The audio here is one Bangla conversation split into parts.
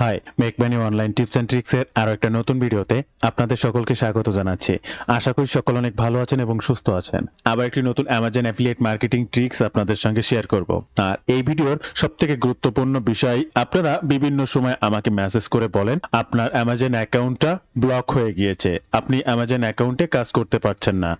Hi make money online tips and tricks এর আরও একটা নতুন ভিডিওতে আপনাদের সকলকে স্বাগত জানাচ্ছি। আশা করি সকল অনেক ভালো আছেন এবং সুস্থ আছেন। আবার একটি নতুন অ্যামাজন অ্যাফিলিয়েট মার্কেটিং ট্রিক্স আপনাদের সঙ্গে শেয়ার করব। আর এই ভিডিওর সব থেকে গুরুত্বপূর্ণ বিষয়, আপনারা বিভিন্ন সময় আমাকে মেসেজ করে বলেন, আপনার অ্যামাজন অ্যাকাউন্টটা ব্লক হয়ে গিয়েছে। আপনি অ্যামাজন অ্যাকাউন্টে কাজ করতে পারছেন না।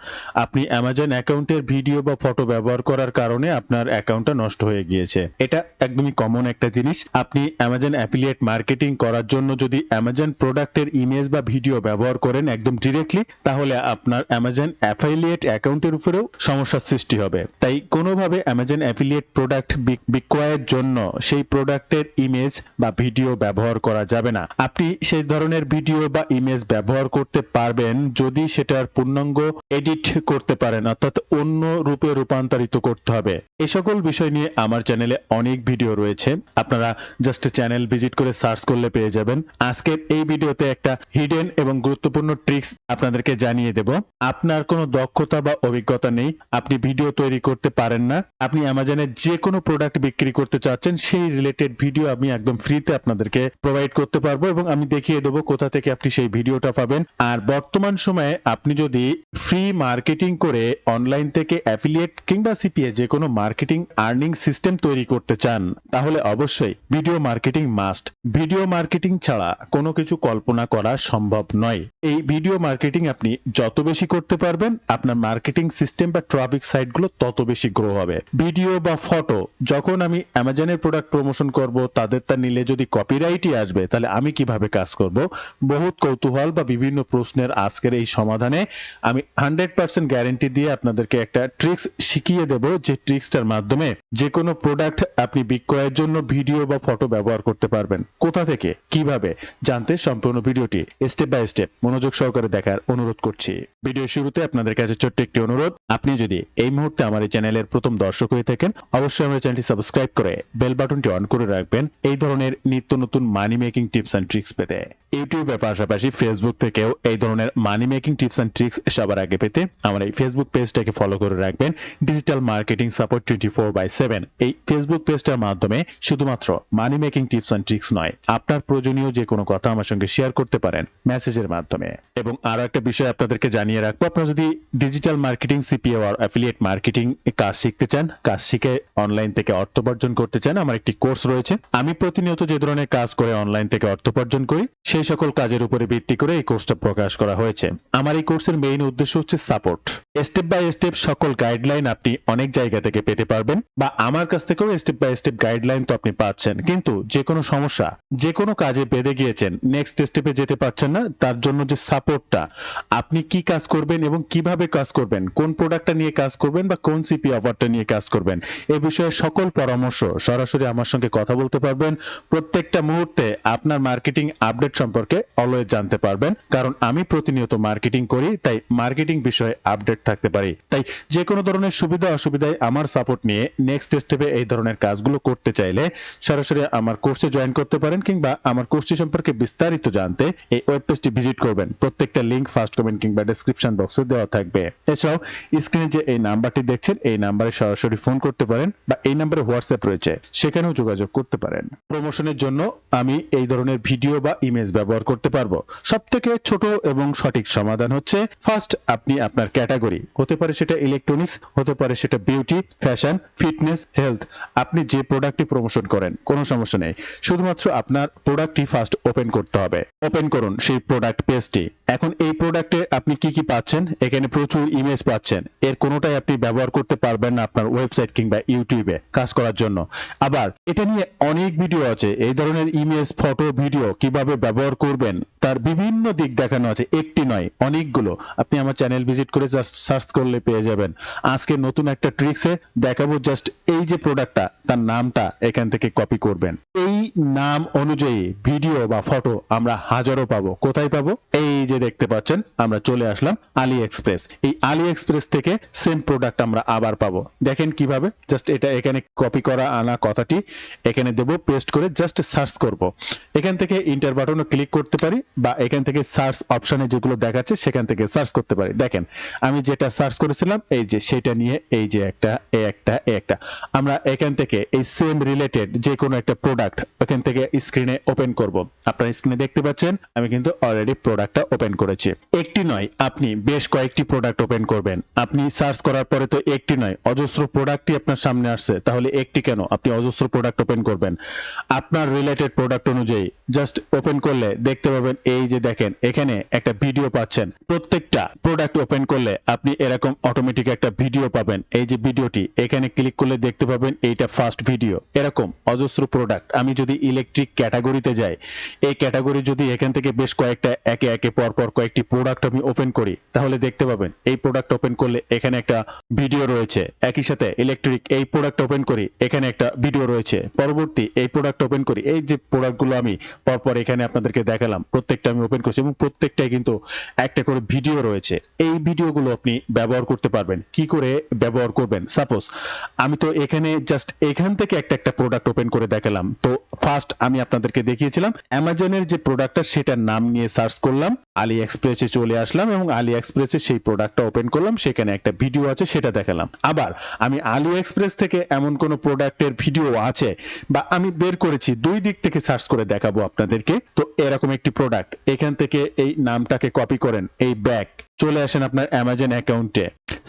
আপনি অ্যামাজন অ্যাকাউন্টের ভিডিও বা ফটো ব্যবহার করার কারণে আপনার অ্যাকাউন্টটা নষ্ট হয়ে গিয়েছে। এটা একদমই কমন একটা জিনিস। আপনি অ্যামাজন অ্যাফিলিয়েট মার্কেটিং করার জন্য যদি অ্যামাজন প্রোডাক্টের ইমেজ বা ভিডিও ব্যবহার করেন একদম ডিরেক্টলি তাহলে আপনার অ্যামাজন অ্যাফিলিয়েট অ্যাকাউন্টের উপরেও সমস্যার সৃষ্টি হবে। তাই কোনোভাবে অ্যামাজন অ্যাফিলিয়েট প্রোডাক্ট বিক্রয়ের জন্য সেই প্রোডাক্টের ইমেজ বা ভিডিও ব্যবহার করা যাবে না। আপনি সেই ধরনের ভিডিও বা ইমেজ ব্যবহার করতে পারবেন যদি সেটার পূর্ণাঙ্গ এডিট করতে পারেন, অর্থাৎ অন্য রূপে রূপান্তরিত করতে হবে। এই সকল বিষয় নিয়ে আমার চ্যানেলে অনেক ভিডিও রয়েছে। আপনারা জাস্ট চ্যানেল ভিজিট করে সার্চ করলে পেয়ে যাবেন। আজকের এই ভিডিওতে একটা হিডেন এবং গুরুত্বপূর্ণ ট্রিক্স আপনাদেরকে জানিয়ে দেব। আপনার কোনো দক্ষতা বা অভিজ্ঞতা নেই, আপনি ভিডিও তৈরি করতে পারেন না, আপনি অ্যামাজনে যে কোনো প্রোডাক্ট বিক্রি করতে চাচ্ছেন, সেই রিলেটেড ভিডিও আমি একদম ফ্রিতে আপনাদেরকে প্রোভাইড করতে পারব এবং আমি দেখিয়ে দেবো কোথা থেকে আপনি সেই ভিডিওটা পাবেন। আর বর্তমান সময়ে আপনি যদি ফ্রি মার্কেটিং করে অনলাইন থেকে অ্যাফিলিয়েট কিংবা সিপিএ যে কোনো মার্কেটিং আর্নিং সিস্টেম তৈরি করতে চান, তাহলে অবশ্যই video marketing must video marketing ছাড়া কোনো কিছু কল্পনা করা সম্ভব নয়। এই ভিডিও মার্কেটিং আপনি যত বেশি করতে পারবেন, আপনার মার্কেটিং সিস্টেম বা ট্রাফিক সাইটগুলো তত বেশি গ্রো হবে। ভিডিও বা ফটো, যখন আমি অ্যামাজনের প্রোডাক্ট প্রমোশন করব, তাদের তা নিলে যদি কপিরাইটই আসবে, তাহলে আমি কীভাবে কাজ করব? বহুত কৌতূহল বা বিভিন্ন প্রশ্নের আজকের এই সমাধানে আমি হান্ড্রেড পার্সেন্ট গ্যারেন্টি দিয়ে আপনাদেরকে একটা ট্রিক্স শিখিয়ে দেব যে ট্রিক্সটার মাধ্যমে যে কোনো প্রোডাক্ট আপনি বিক্রয়ের জন্য ভিডিও বা ফটো ব্যবহার করতে পারবেন। কোথা থেকে কীভাবে জানতে সম্পূর্ণ ভিডিওটি স্টেপ বাই স্টেপ মনোযোগ সহকারে দেখার অনুরোধ করছি। ভিডিও শুরুতে আপনাদের কাছে ছোট্ট একটি অনুরোধ, আপনি যদি এই মুহূর্তে আমার এই চ্যানেলের প্রথম দর্শক হয়ে থাকেন, অবশ্যই আমার চ্যানেলটি সাবস্ক্রাইব করে বেল বাটনটি অন করে রাখবেন। এই ধরনের নিত্য নতুন money making tips and tricks পেতে। ইউটিউবের পাশাপাশি ফেসবুক থেকেও এই ধরনের money making tips and tricks সবার আগে পেতে আমার এই ফেসবুক পেজটাকে ফলো করে রাখবেন। Digital marketing support twenty four by seven এই ফেসবুক পেজটার মাধ্যমে শুধুমাত্র money making tips and tricks নয় আপনার প্রয়োজনীয় যে কোনো কথা আমার সঙ্গে শেয়ার করতে পারেন মেসেজের মাধ্যমে। এবং আরও একটা বিষয় আপনাদেরকে জানিয়ে রাখব, আপনারা যদি ডিজিটাল মার্কেটিং সিপিও আর অ্যাফিলিয়েট মার্কেটিং কাজ শিখতে চান, কাজ শিখে অনলাইন থেকে অর্থ উপার্জন করতে চান, আমার একটি কোর্স রয়েছে। আমি প্রতিনিয়ত যে ধরনের কাজ করে অনলাইন থেকে অর্থ উপার্জন করি, সেই সকল কাজের উপরে ভিত্তি করে এই কোর্সটা প্রকাশ করা হয়েছে। আমার এই কোর্সের মেইন উদ্দেশ্য হচ্ছে সাপোর্ট স্টেপ বাই স্টেপ সকল গাইডলাইন আপনি অনেক জায়গা থেকে পেতে পারবেন বা আমার কাছ থেকেও স্টেপ বাই স্টেপ গাইডলাইন তো আপনি পাচ্ছেন। কিন্তু যে কোনো সমস্যা যে কোনো কাজে বেঁধে গিয়েছেন নেক্সট স্টেপে যেতে পারছেন না, তার জন্য যে সাপোর্টটা আপনি কি কাজ করবেন এবং কীভাবে কাজ করবেন, কোন প্রোডাক্টটা নিয়ে কাজ করবেন বা কোন সিপি অফারটা নিয়ে কাজ করবেন, এ বিষয়ে সকল পরামর্শ সরাসরি আমার সঙ্গে কথা বলতে পারবেন। প্রত্যেকটা মুহূর্তে আপনার মার্কেটিং আপডেট সম্পর্কে অলওয়েজ জানতে পারবেন, কারণ আমি প্রতিনিয়ত মার্কেটিং করি, তাই মার্কেটিং বিষয়ে আপডেট থাকতে পারি। তাই যে কোনো ধরনের সুবিধা অসুবিধায় আমার সাপোর্ট নিয়ে নেক্সট স্টেপে এই ধরনের কাজগুলো করতে চাইলে সরাসরি আমার কোর্সে জয়েন করতে পারেন। কিংবা আমার কোর্সটি সম্পর্কে বিস্তারিত জানতে এই ওয়েব পেজটি ভিজিট করবেন। প্রত্যেকটা লিংক ফার্স্ট কমেন্ট কিংবা ডেসক্রিপশন বক্সে দেওয়া থাকবে। এছাড়াও স্ক্রিনে যে এই নাম্বারটি দেখছেন, এই নাম্বারে সরাসরি ফোন করতে পারেন বা এই নাম্বারে হোয়াটসঅ্যাপ রয়েছে, সেখানেও যোগাযোগ করতে পারেন। প্রমোশনের জন্য আমি এই ধরনের ভিডিও বা ইমেজ ব্যবহার করতে পারব। সব থেকে ছোট এবং সঠিক সমাধান হচ্ছে, ফার্স্ট আপনি আপনার ক্যাটাগরি, হতে পারে সেটা ইলেকট্রনিক্স হতে পারে সেটা বিউটি ফ্যাশন ফিটনেস হেলথ আপনি যে প্রোডাক্টটি প্রমোশন করেন, কোনো সমস্যা নেই। শুধুমাত্র আপনার প্রোডাক্টটি ফার্স্ট ওপেন করতে হবে। ওপেন করুন সেই প্রোডাক্ট পেজটি এখন এই প্রোডাক্টে আপনি কি কি পাচ্ছেন? এখানে প্রচুর ইমেজ পাচ্ছেন। এর কোনোটাই আপনি ব্যবহার করতে পারবেন না আপনার ওয়েবসাইট কিংবা ইউটিউবে কাজ করার জন্য। আবার এটা নিয়ে অনেক ভিডিও আছে। এই ধরনের ইমেজ ফটো ভিডিও কীভাবে ব্যবহার করবেন, তার বিভিন্ন দিক দেখানো আছে। একটি নয়, অনেকগুলো। আপনি আমার চ্যানেল ভিজিট করে জাস্ট সার্চ করলে পেয়ে যাবেন। আজকে নতুন একটা ট্রিক্সে দেখাবো জাস্ট এই যে প্রোডাক্টটা তার নামটা এখান থেকে কপি করবেন। এই নাম অনুযায়ী ভিডিও বা ফটো আমরা হাজারো পাবো। কোথায় পাবো? এই যে দেখতে পাচ্ছেন, আমরা চলে আসলাম আলি এক্সপ্রেস এই আলি এক্সপ্রেস থেকে সেম প্রোডাক্ট আমরা আবার পাবো। দেখেন কীভাবে জাস্ট এটা এখানে কপি করা আনা কথাটি, এখানে দেব পেস্ট করে জাস্ট সার্চ করব। এখান থেকে ইন্টার বাটনও ক্লিক করতে পারি, বা এখান থেকে সার্চ অপশনে যেগুলো দেখাচ্ছে, সেখান থেকে সার্চ করতে পারি। দেখেন, আমি যেটা সার্চ করেছিলাম, এই যে সেটা নিয়ে এই যে একটা, এ একটা এ একটা। আমরা এখান থেকে এই সেম রিলেটেড যে কোনো একটা প্রোডাক্ট এখান থেকে স্ক্রিনে ওপেন করব। আপনার স্ক্রিনে দেখতে পাচ্ছেন, আমি কিন্তু অলরেডি প্রোডাক্টটা ওপেন করেছি। একটি নয়, আপনি বেশ কয়েকটি প্রোডাক্ট ওপেন করবেন। আপনি সার্চ করার পরে তো একটি নয়, অজস্র প্রোডাক্টই আপনার সামনে আসছে। তাহলে একটি কেন? আপনি অজস্র প্রোডাক্ট ওপেন করবেন। আপনার রিলেটেড প্রোডাক্ট অনুযায়ী জাস্ট ওপেন করলে দেখতে পাবেন, এই যে দেখেন, এখানে একটা ভিডিও পাচ্ছেন। প্রত্যেকটা প্রোডাক্ট ওপেন করলে আপনি এরকম অটোমেটিক একটা ভিডিও পাবেন। এই যে ভিডিওটি এখানে ক্লিক করলে দেখতে পাবেন, এইটা ফার্স্ট ভিডিও এরকম অজস্র প্রোডাক্ট আমি যদি ইলেকট্রিক ক্যাটাগরিতে যাই, এই ক্যাটাগরি যদি এখান থেকে বেশ কয়েকটা একে একে পর পর কয়েকটি প্রোডাক্ট আমি ওপেন করি, তাহলে দেখতে পাবেন, এই প্রোডাক্ট ওপেন করলে এখানে একটা ভিডিও রয়েছে। একই সাথে ইলেকট্রিক এই প্রোডাক্ট ওপেন করি, এখানে একটা ভিডিও রয়েছে। পরবর্তী এই প্রোডাক্ট ওপেন করি, এই যে প্রোডাক্টগুলো আমি পরপর এখানে আপনাদেরকে দেখালাম, প্রত্যেকটা আমি ওপেন করছি এবং প্রত্যেকটাই কিন্তু একটা করে ভিডিও রয়েছে। এই ভিডিওগুলো আপনি ব্যবহার করতে পারবেন। কি করে ব্যবহার করবেন? সাপোজ আমি তো এখানে জাস্ট এখান থেকে একটা একটা প্রোডাক্ট ওপেন করে দেখালাম। তো ফার্স্ট আমি আপনাদেরকে দেখিয়েছিলাম অ্যামাজনের যে প্রোডাক্টটা সেটার নাম নিয়ে সার্চ করলাম। আলি এক্সপ্রেসে চলে আসলাম এবং আলি এক্সপ্রেসে সেই প্রোডাক্টটা ওপেন করলাম, সেখানে একটা ভিডিও আছে, সেটা দেখালাম। আবার আমি আলি এক্সপ্রেস থেকে এমন কোনো প্রোডাক্টের ভিডিও আছে বা আমি বের করেছি, দুই দিক থেকে সার্চ করে দেখাবো আপনাদেরকে। তো এরকম একটি প্রোডাক্ট এখান থেকে এই নামটাকে কপি করেন, এই ব্যাগ চলে আসেন আপনার অ্যামাজন অ্যাকাউন্টে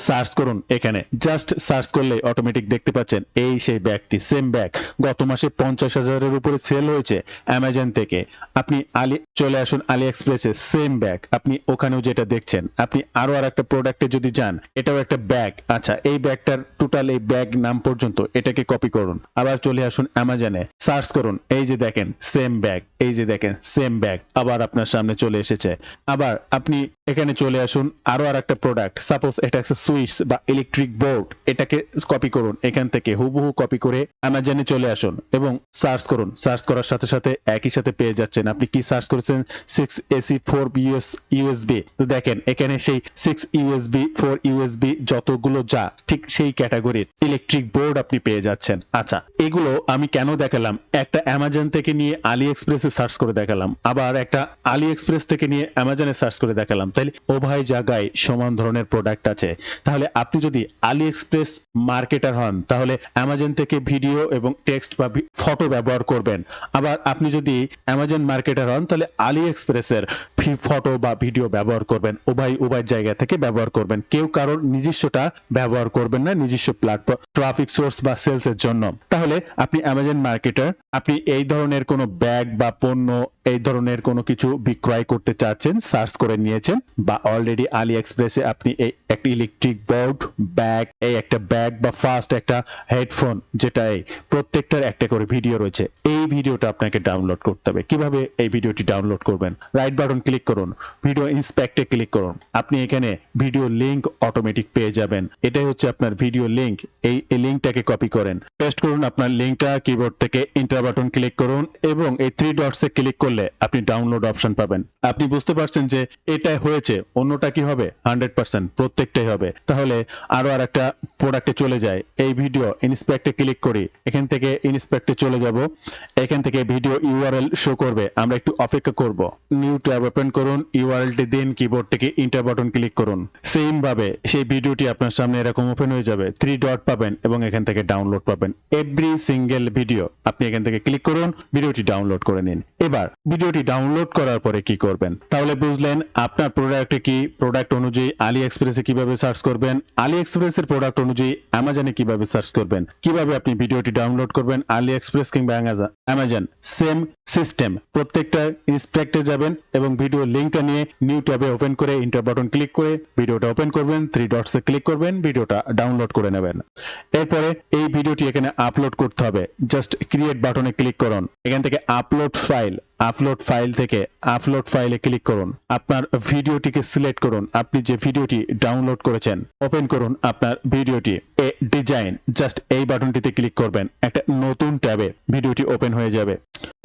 সার্চ করুন এখানে। জাস্ট সার্চ করলে অটোমেটিক দেখতে পাচ্ছেন এই সেই ব্যাগটি সেম ব্যাগ গত মাসে পঞ্চাশ হাজারের উপরে সেল হয়েছে অ্যামাজন থেকে। আপনি আলি, চলে আসুন আলি এক্সপ্রেসে সেম ব্যাগ আপনি ওখানেও যেটা দেখছেন, আপনি আরও আর একটা প্রোডাক্টে যদি যান, এটাও একটা ব্যাগ আচ্ছা এই ব্যাগটার টোটাল এই ব্যাগ নাম পর্যন্ত এটাকে কপি করুন। আবার চলে আসুন অ্যামাজনে সার্চ করুন, এই যে দেখেন সেম ব্যাগ এই যে দেখেন সেম ব্যাগ আবার আপনার সামনে চলে এসেছে। আবার আপনি এখানে চলে আসুন, আরও আর একটা প্রোডাক্ট সাপোজ এটা একটা সুইচ বা ইলেকট্রিক বোর্ড এটাকে কপি করুন, এখান থেকে হুবহু কপি করে অ্যামাজনে চলে আসুন এবং সার্চ করুন। সার্চ করার সাথে সাথে একই সাথে পেয়ে যাচ্ছেন। আপনি কি সার্চ করেছেন? Six AC four BS USB তো দেখেন, এখানে সেই সিক্স ইউএসবি ফোর ইউএসবি যতগুলো যা, ঠিক সেই ক্যাটাগরির ইলেকট্রিক বোর্ড আপনি পেয়ে যাচ্ছেন। আচ্ছা এগুলো আমি কেন দেখালাম? একটা অ্যামাজন থেকে নিয়ে আলি এক্সপ্রেসে সার্চ করে দেখালাম। আবার একটা আলি এক্সপ্রেস থেকে নিয়ে অ্যামাজনে সার্চ করে দেখালাম। তাহলে উভয় জায়গায় সমান ধরনের প্রোডাক্ট আছে। তাহলে আপনি যদি আলি এক্সপ্রেস মার্কেটার হন, তাহলে অ্যামাজন থেকে ভিডিও এবং টেক্সট বা ফটো ব্যবহার করবেন। আবার আপনি যদি অ্যামাজন মার্কেটার হন, তাহলে আলি এক্সপ্রেসের ফটো বা ভিডিও ব্যবহার করবেন। উভয় উভয় জায়গা থেকে ব্যবহার করবেন। কেউ কারোর নিজস্বটা ব্যবহার করবেন না, নিজস্ব প্ল্যাটফর্ম ট্রাফিক সোর্স বা সেলস এর জন্য। তাহলে আপনি অ্যামাজন মার্কেটার আপনি এই ধরনের কোনো ব্যাগ বা পণ্য এই ধরনের কোনো কিছু বিক্রয় করতে চাচ্ছেন, সার্চ করে নিয়েছেন বা অলরেডি আলি এক্সপ্রেসে আপনি এই একটা ইলেকট্রিক বোর্ড ব্যাগ এই একটা ব্যাগ বা ফার্স্ট একটা হেডফোন যেটা এই প্রত্যেকটার একটা করে ভিডিও রয়েছে, এই ভিডিওটা আপনাকে ডাউনলোড করতে হবে। কীভাবে এই ভিডিওটি ডাউনলোড করবেন? রাইট বাটন ক্লিক করুন ভিডিও ইন্সপেক্টে ক্লিক করুন। আপনি এখানে ভিডিও লিংক অটোমেটিক পেয়ে যাবেন। এটাই হচ্ছে আপনার ভিডিও লিংক এই লিংকটাকে কপি করেন। পেস্ট করুন আপনার লিংকটা কিবোর্ড থেকে ইন্টার বাটন ক্লিক করুন এবং এই থ্রি ডটসে ক্লিক করলে আপনি ডাউনলোড অপশন পাবেন। আপনি বুঝতে পারছেন যে এটা হয়েছে, অন্যটা কি হবে? হান্ড্রেড পার্সেন্ট প্রত্যেকটাই হবে। তাহলে আরও আর একটা প্রোডাক্টে চলে যায় এই ভিডিও ইন্সপেক্টে ক্লিক করি। এখান থেকে ইন্সপেক্টে চলে যাব। এখান থেকে ভিডিও ইউআরএল শো করবে। আমরা একটু অপেক্ষা করব। নিউ ট্যাব ওপেন করুন। ইউআরএলটি দিন কিবোর্ড থেকে ইন্টার বাটন ক্লিক করুন। সেম ভাবে সেই ভিডিওটি আপনার সামনে এরকম ওপেন হয়ে যাবে। থ্রি ডট পাবেন এবং এখান থেকে ডাউনলোড পাবেন। এভরি সিঙ্গেল ভিডিও আপনি এখান থেকে ক্লিক করুন। ভিডিওটি ডাউনলোড করে নিন। এবার ভিডিওটি ডাউনলোড করার পরে কি করবেন? তাহলে বুঝলেন আপনার প্রোডাক্টে কি প্রোডাক্ট অনুযায়ী আলি এক্সপ্রেসে কীভাবে সার্চ করবেন? আলি এক্সপ্রেসের প্রোডাক্ট অনুযায়ী অ্যামাজনে কীভাবে সার্চ করবেন? কীভাবে আপনি ভিডিওটি ডাউনলোড করবেন? আলি এক্সপ্রেস কিংবা অ্যামাজন সেম সিস্টেম প্রত্যেকটা ইন্সপেক্টে যাবেন এবং ভিডিও লিঙ্কটা নিয়ে নিউ ট্যাবে ওপেন করে ইন্টার বাটন ক্লিক করে ভিডিওটা ওপেন করবেন থ্রি ডটসে ক্লিক করবেন ভিডিওটা ডাউনলোড করে নেবেন। এরপরে এই ভিডিওটি এখানে আপলোড করতে হবে। জাস্ট ক্রিয়েট বাটনে ক্লিক করুন। এখান থেকে আপলোড ফাইল আপলোড ফাইল থেকে আপলোড ফাইলে ক্লিক করুন। আপনার ভিডিওটিকে সিলেক্ট করুন। আপনি যে ভিডিওটি ডাউনলোড করেছেন, ওপেন করুন আপনার ভিডিওটি। এ ডিজাইন, জাস্ট এই বাটনটিতে ক্লিক করবেন। একটা নতুন ট্যাবে ভিডিওটি ওপেন হয়ে যাবে।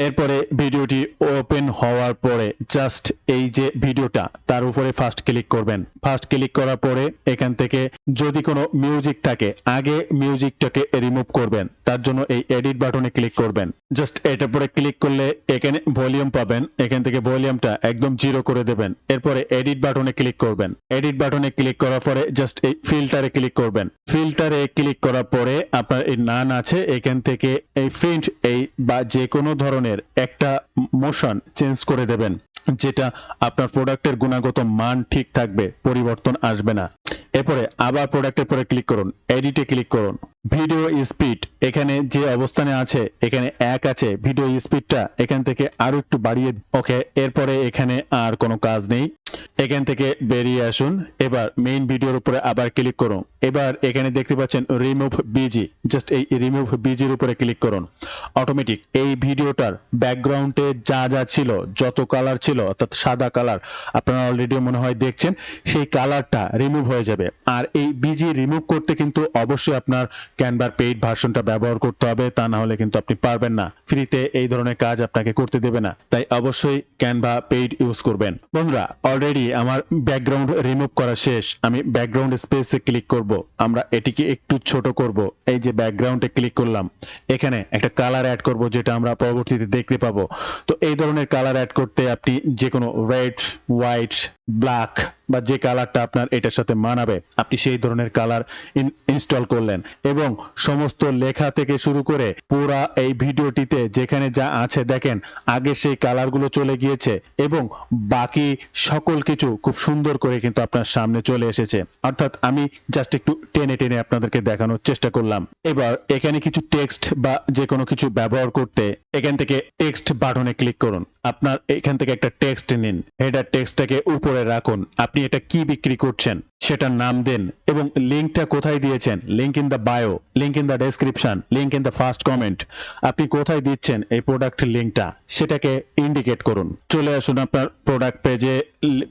এরপরে ভিডিওটি ওপেন হওয়ার পরে জাস্ট এই যে ভিডিওটা, তার উপরে ফার্স্ট ক্লিক করবেন। ফার্স্ট ক্লিক করার পরে এখান থেকে যদি কোনো মিউজিক থাকে, আগে মিউজিকটাকে রিমুভ করবেন। তার জন্য এই এডিট বাটনে ক্লিক করবেন। জাস্ট এটার পরে ক্লিক করলে এখানে ভলিউম পাবেন। এখান থেকে ভলিউমটা একদম জিরো করে দেবেন। এরপরে এডিট বাটনে ক্লিক করবেন। এডিট বাটনে ক্লিক করার পরে জাস্ট এই ফিল্টারে ক্লিক করবেন। ফিল্টারে ক্লিক করার পরে আপনার এই নান আছে। এখান থেকে এই প্রিন্ট এই বা যে কোনো ধরনের একটা মোশন চেঞ্জ করে দেবেন, যেটা আপনার প্রোডাক্টের গুণাগত মান ঠিক থাকবে, পরিবর্তন আসবে না। এরপরে আবার প্রোডাক্টের পরে ক্লিক করুন। এডিটে ক্লিক করুন। ভিডিও স্পিড এখানে যে অবস্থানে আছে, এখানে এক আছে, ভিডিও স্পিডটা এখান থেকে আরও একটু বাড়িয়ে ওকে, এরপরে এখানে আর কোনো কাজ নেই। এখান থেকে বেরিয়ে আসুন। এবার মেইন ভিডিওর উপরে আবার ক্লিক করুন। এবার এখানে দেখতে পাচ্ছেন রিমুভ বিজি জাস্ট এই রিমুভ বিজির উপরে ক্লিক করুন। অটোমেটিক এই ভিডিওটার ব্যাকগ্রাউন্ডে যা যা ছিল, যত কালার ছিল, অর্থাৎ সাদা কালার আপনারা অলরেডি মনে হয় দেখছেন, সেই কালারটা রিমুভ হয়ে যাবে। আর এই বিজি রিমুভ করতে কিন্তু অবশ্যই আপনার ক্যানভার পেইড ভার্সনটা ব্যবহার করতে হবে, তা না হলে কিন্তু আপনি পারবেন না। ফ্রিতে এই ধরনের কাজ আপনাকে করতে দেবে না। তাই অবশ্যই ক্যানভা পেইড ইউজ করবেন। বন্ধুরা অলরেডি আমার ব্যাকগ্রাউন্ড রিমুভ করা শেষ। আমি ব্যাকগ্রাউন্ড স্পেসে ক্লিক করব। আমরা এটিকে একটু ছোট করব। এই যে ব্যাকগ্রাউন্ডে ক্লিক করলাম। এখানে একটা কালার অ্যাড করব, যেটা আমরা পরবর্তীতে দেখতে পাবো। তো এই ধরনের কালার অ্যাড করতে আপনি যে কোনো রেড হোয়াইট ব্ল্যাক বা যে কালারটা আপনার এটার সাথে মানাবে, আপনি সেই ধরনের কালার ইনস্টল করলেন। এবং সমস্ত লেখা থেকে শুরু করে পুরা এই ভিডিওটিতে যেখানে যা আছে দেখেন, আগে সেই কালারগুলো চলে গিয়েছে এবং বাকি সকল কিছু খুব সুন্দর করে কিন্তু আপনার সামনে চলে এসেছে। অর্থাৎ আমি জাস্ট একটু টেনে টেনে আপনাদেরকে দেখানোর চেষ্টা করলাম। এবার এখানে কিছু টেক্সট বা যে কোনো কিছু ব্যবহার করতে এখান থেকে টেক্সট বাটনে ক্লিক করুন। আপনার এখান থেকে একটা টেক্সট নিন। হেডার টেক্সটটাকে উপরে রাখুন। আপনি এটা কি বিক্রি করছেন? সেটার নাম দেন এবং লিঙ্কটা কোথায় দিয়েছেন? Link in the bio, link in the description, link in the first comment. আপনি কোথায় দিচ্ছেন এই প্রোডাক্টের লিঙ্কটা? সেটাকে ইন্ডিকেট করুন। চলে আসুন আপনার প্রোডাক্ট পেজে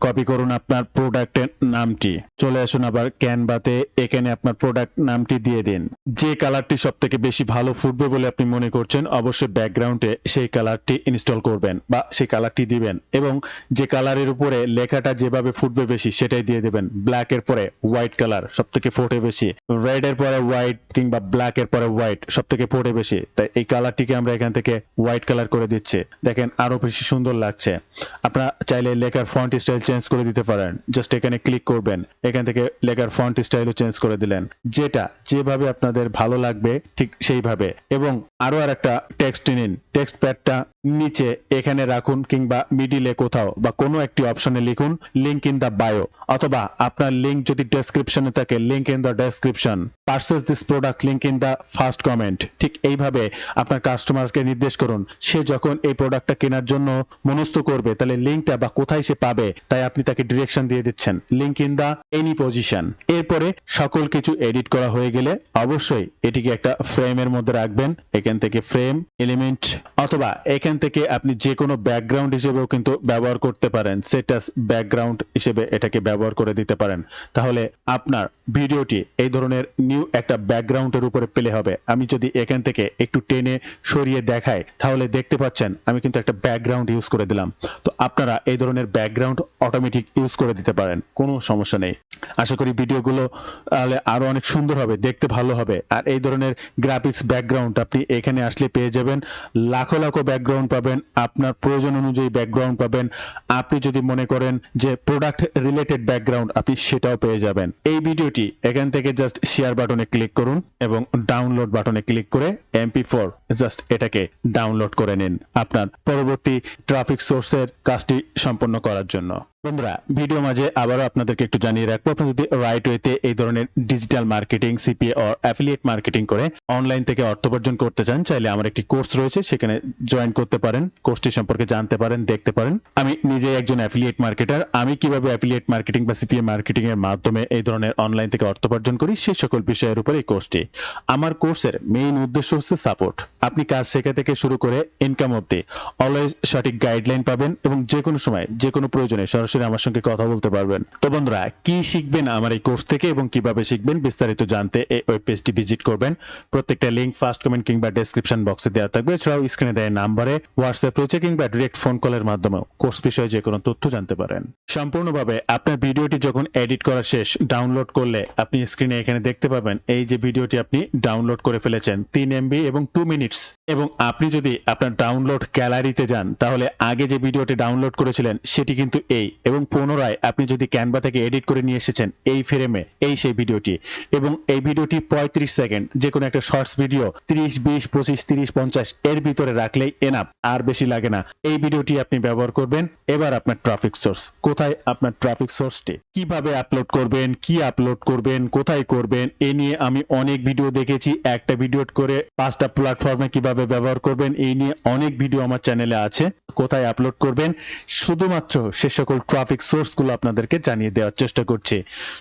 কপি করুন আপনার প্রোডাক্টের নামটি। চলে আসুন আবার ক্যানভাতে এখানে আপনার প্রোডাক্ট নামটি দিয়ে দিন। যে কালারটি সব থেকে বেশি ভালো ফুটবে বলে আপনি মনে করছেন, অবশ্যই ব্যাকগ্রাউন্ডে সেই কালারটি ইনস্টল করবেন বা সেই কালারটি দিবেন এবং যে কালারের উপরে লেখাটা যেভাবে ফুটবে বেশি সেটাই দিয়ে দেবেন। ব্ল্যাক এর পরে হোয়াইট কালার সব থেকে ফোটে বেশি। রেড এর পরে হোয়াইট কিংবা ব্ল্যাক এর পরে হোয়াইট সব থেকে ফোটে বেশি। তাই এই কালারটিকে আমরা এখান থেকে হোয়াইট কালার করে দিচ্ছি। দেখেন আরও বেশি সুন্দর লাগছে। আপনারা চাইলে লেখার ফন্ট স্টাইল চেঞ্জ করে দিতে পারেন। জাস্ট এখানে ক্লিক করবেন। এখান থেকে লেখার ফন্ট স্টাইলও চেঞ্জ করে দিলেন। যেটা যেভাবে আপনাদের ভালো লাগবে, ঠিক সেইভাবে। এবং আরও আর একটা টেক্সট নিন। টেক্সট প্যাডটা নিচে এখানে রাখুন কিংবা মিডিলে কোথাও বা কোনো একটি অপশনে লিখুন লিঙ্ক ইন দ্য বায়ো অথবা আপনার লিঙ্ক যদি ডেসক্রিপশনে থাকে link in the description purchase this product link in the first comment ঠিক এইভাবে আপনার কাস্টমারকে নির্দেশ করুন। সে যখন এই প্রোডাক্টটা কেনার জন্য মনস্থ করবে, তাহলে লিঙ্কটা বা কোথায় সে পাবে, তাই আপনি তাকে ডিরেকশন দিয়ে দিচ্ছেন। Link in the any position এরপরে সকল কিছু এডিট করা হয়ে গেলে অবশ্যই এটিকে একটা ফ্রেমের মধ্যে রাখবেন। এখান থেকে ফ্রেম এলিমেন্ট অথবা এখান থেকে আপনি যে কোনো ব্যাকগ্রাউন্ড হিসেবেও কিন্তু ব্যবহার করতে পারেন। সেটাস ব্যাকগ্রাউন্ড হিসেবে এটাকে ব্যবহার করে দিতে পারেন। তাহলে আপনার ভিডিওটি এই ধরনের নিউ একটা ব্যাকগ্রাউন্ডের উপরে পেলে হবে। আমি যদি এখান থেকে একটু টেনে সরিয়ে দেখাই, তাহলে দেখতে পাচ্ছেন আমি কিন্তু একটা ব্যাকগ্রাউন্ড ইউজ করে দিলাম। তো আপনারা এই ধরনের ব্যাকগ্রাউন্ড অটোমেটিক ইউজ করে দিতে পারেন, কোনো সমস্যা নেই। আশা করি ভিডিওগুলো, তাহলে আরও অনেক সুন্দর হবে, দেখতে ভালো হবে। আর এই ধরনের গ্রাফিক্স ব্যাকগ্রাউন্ড আপনি এখানে আসলে পেয়ে যাবেন। লাখো লাখো ব্যাকগ্রাউন্ড পাবেন, আপনার প্রয়োজন অনুযায়ী ব্যাকগ্রাউন্ড পাবেন। আপনি যদি মনে করেন যে প্রোডাক্ট রিলেটেড ব্যাকগ্রাউন্ড আপনি সেটাও পেয়ে যাবেন। এই ভিডিওটি এখান থেকে জাস্ট শেয়ার বাটনে ক্লিক করুন এবং ডাউনলোড বাটনে ক্লিক করে এমপি ফোর জাস্ট এটাকে ডাউনলোড করে নিন আপনার পরবর্তী ট্রাফিক সোর্সের কাজটি সম্পন্ন করার জন্য। বন্ধুরা, ভিডিও মাঝে আবারও আপনাদেরকে একটু জানিয়ে রাখব, আপনি যদি রাইট ওয়েতে এই ধরনের digital marketing CPA or affiliate marketing করে অনলাইন থেকে অর্থ উপার্জন করতে চান, চাইলে আমার একটি কোর্স রয়েছে, সেখানে জয়েন করতে পারেন কোর্সটি সম্পর্কে জানতে পারেন, দেখতে পারেন। আমি নিজে একজন অ্যাফিলিয়েট মার্কেটার আমি কীভাবে অ্যাফিলিয়েট মার্কেটিং বা সিপিএ মার্কেটিং এর মাধ্যমে এই ধরনের অনলাইন থেকে অর্থ উপার্জন করি সেই সকল বিষয়ের উপর এই কোর্সটি আমার কোর্সের মেইন উদ্দেশ্য হচ্ছে সাপোর্ট আপনি কাজ শেখা থেকে শুরু করে ইনকাম অব্দি অলওয়েজ সঠিক গাইডলাইন পাবেন এবং যে কোনো সময় যে কোনো প্রয়োজনে সরাসরি আমার সঙ্গে কথা বলতে পারবেন। তো বন্ধুরা, কি শিখবেন আমার এই কোর্স থেকে এবং কীভাবে শিখবেন বিস্তারিত জানতে এই ওয়েব পেজটি ভিজিট করবেন। প্রত্যেকটা লিংক ফার্স্ট কমেন্ট কিংবা ডেসক্রিপশন বক্সে দেওয়া থাকবে। এছাড়াও স্ক্রিনে দেওয়া নাম্বারে হোয়াটসঅ্যাপ রয়েছে কিংবা ডিরেক্ট ফোন কলের মাধ্যমেও। কোর্স বিষয়ে যে কোনো তথ্য জানতে পারেন। সম্পূর্ণভাবে আপনার ভিডিওটি যখন এডিট করা শেষ ডাউনলোড করলে আপনি স্ক্রিনে এখানে দেখতে পাবেন এই যে ভিডিওটি আপনি ডাউনলোড করে ফেলেছেন, তিন এমবি এবং টু মিনিটস এবং আপনি যদি আপনার ডাউনলোড গ্যালারিতে যান, তাহলে আগে যে ভিডিওটি ডাউনলোড করেছিলেন, সেটি কিন্তু এই এবং পুনরায় আপনি যদি ক্যানভা থেকে এডিট করে নিয়ে এসেছেন এই ফ্রেমে এই সেই ভিডিওটি। এবং এই ভিডিওটি পঁয়ত্রিশ সেকেন্ড যে কোনো একটা শর্টস ভিডিও তিরিশ, বিশ, পঁচিশ, তিরিশ, পঞ্চাশ, এর ভিতরে রাখলেই এনাফ আর বেশি লাগে না। এই ভিডিওটি আপনি ব্যবহার করবেন। এবার আপনার ট্রাফিক সোর্স কোথায় আপনার ট্রাফিক সোর্সটি কীভাবে আপলোড করবেন, কি আপলোড করবেন, কোথায় করবেন, এ নিয়ে আমি অনেক ভিডিও দেখেছি। একটা ভিডিও করে পাঁচটা প্ল্যাটফর্মে কীভাবে ব্যবহার করবেন, এই নিয়ে অনেক ভিডিও আমার চ্যানেলে আছে। কোথায় আপলোড করবেন, শুধুমাত্র সে সকল ট্রাফিক সোর্সগুলো আপনাদেরকে জানিয়ে দেওয়ার চেষ্টা করছে।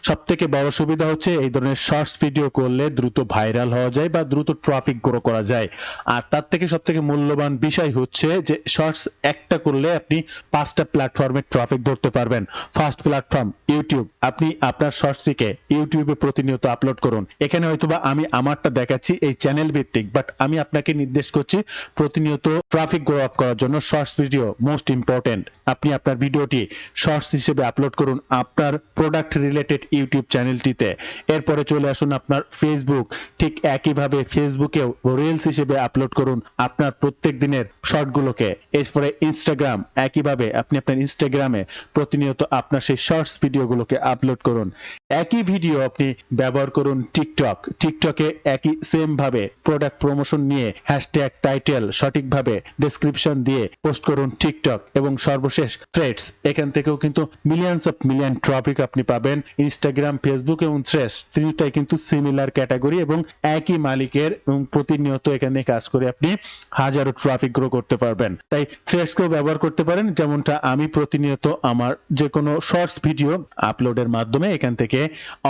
সব থেকে বড় সুবিধা হচ্ছে এই ধরনের শর্টস ভিডিও করলে দ্রুত ভাইরাল হওয়া যায় বা দ্রুত ট্রাফিক গ্রো করা যায়। আর তার থেকে সব থেকে মূল্যবান বিষয় হচ্ছে যে শর্টস একটা করলে আপনি পাঁচটা প্ল্যাটফর্মে ট্রাফিক ধরতে পারবেন। ফার্স্ট প্ল্যাটফর্ম ইউটিউব আপনি আপনার শর্টসটিকে ইউটিউবে প্রতিনিয়ত আপলোড করুন। এখানে হয়তোবা আমি আমারটা দেখাচ্ছি এই চ্যানেল ভিত্তিক বাট আমি আপনাকে নির্দেশ করছি প্রতিনিয়ত ট্রাফিক গ্রো আপ করার জন্য শর্টস ভিডিও মোস্ট ইম্পর্টেন্ট আপনি আপনার ভিডিওটি শর্টস হিসেবে আপলোড করুন আপনার প্রোডাক্ট রিলেটেড ইউটিউব চ্যানেলটিতে এরপরে চলে আসুন আপনার ফেসবুক ঠিক একইভাবে ফেসবুকেও রিলস হিসেবে আপলোড করুন আপনার প্রত্যেক দিনের শর্টগুলোকে এরপরে ইনস্টাগ্রাম একইভাবে আপনি আপনার ইনস্টাগ্রামে প্রতিনিয়ত আপনার সেই শর্টস ভিডিওগুলোকে আপলোড করুন। একই ভিডিও আপনি ব্যবহার করুন টিকটক টিকটকে একই সেম ভাবে প্রোডাক্ট প্রমোশন নিয়ে হ্যাশট্যাগ টাইটেল সঠিকভাবে ডেসক্রিপশন দিয়ে পোস্ট করুন টিকটক এবং সর্বশেষ থ্রেডস এখান থেকেও কিন্তু মিলিয়নস অফ মিলিয়ন ট্রাফিক আপনি পাবেন। ইনস্টাগ্রাম ফেসবুক এবং থ্রেডস তিনটাই কিন্তু সিমিলার ক্যাটাগরি এবং একই মালিকের এবং প্রতিনিয়ত এখানে কাজ করে আপনি হাজারো ট্রাফিক গ্রো করতে পারবেন। তাই থ্রেডসকেও ব্যবহার করতে পারেন, যেমনটা আমি প্রতিনিয়ত আমার যে কোনো শর্টস ভিডিও আপলোডের মাধ্যমে এখান থেকে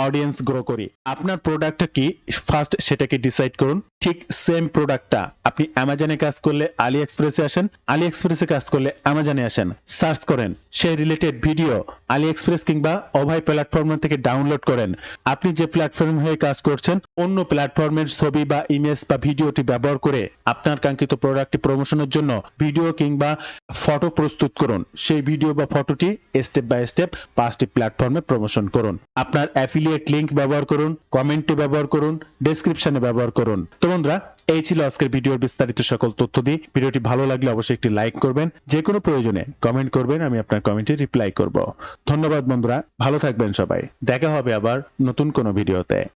অডিয়েন্স গ্রো করি। আপনার প্রোডাক্টটা কি? ফার্স্ট সেটাকে ডিসাইড করুন। ঠিক সেম প্রোডাক্টটা আপনি অ্যামাজনে কাজ করলে আলি এক্সপ্রেসে আসেন আলি এক্সপ্রেসে কাজ করলে অ্যামাজনে আসেন। সার্চ করেন, সেই রিলেটেড ভিডিও আলি এক্সপ্রেস কিংবা অভয় প্ল্যাটফর্ম থেকে ডাউনলোড করেন। আপনি যে প্ল্যাটফর্ম হয়ে কাজ করছেন, অন্য প্ল্যাটফর্মের ছবি বা ইমেজ বা ভিডিওটি ব্যবহার করে আপনার কাঙ্ক্ষিত প্রোডাক্টটি প্রমোশনের জন্য ভিডিও কিংবা ফটো প্রস্তুত করুন। সেই ভিডিও বা ফটোটি স্টেপ বাই স্টেপ পাঁচটি প্ল্যাটফর্মে প্রমোশন করুন। আপনার অ্যাফিলিয়েট লিংক ব্যবহার করুন কমেন্টে ব্যবহার করুন ডেসক্রিপশনে ব্যবহার করুন। তো বন্ধুরা এই ছিল আজকের ভিডিওর বিস্তারিত সকল তথ্য দিয়ে। ভিডিওটি ভালো লাগলে অবশ্যই একটি লাইক করবেন। যে কোনো প্রয়োজনে কমেন্ট করবেন, আমি আপনার কমেন্টে রিপ্লাই করব। ধন্যবাদ বন্ধুরা, ভালো থাকবেন সবাই। দেখা হবে আবার নতুন কোনো ভিডিওতে।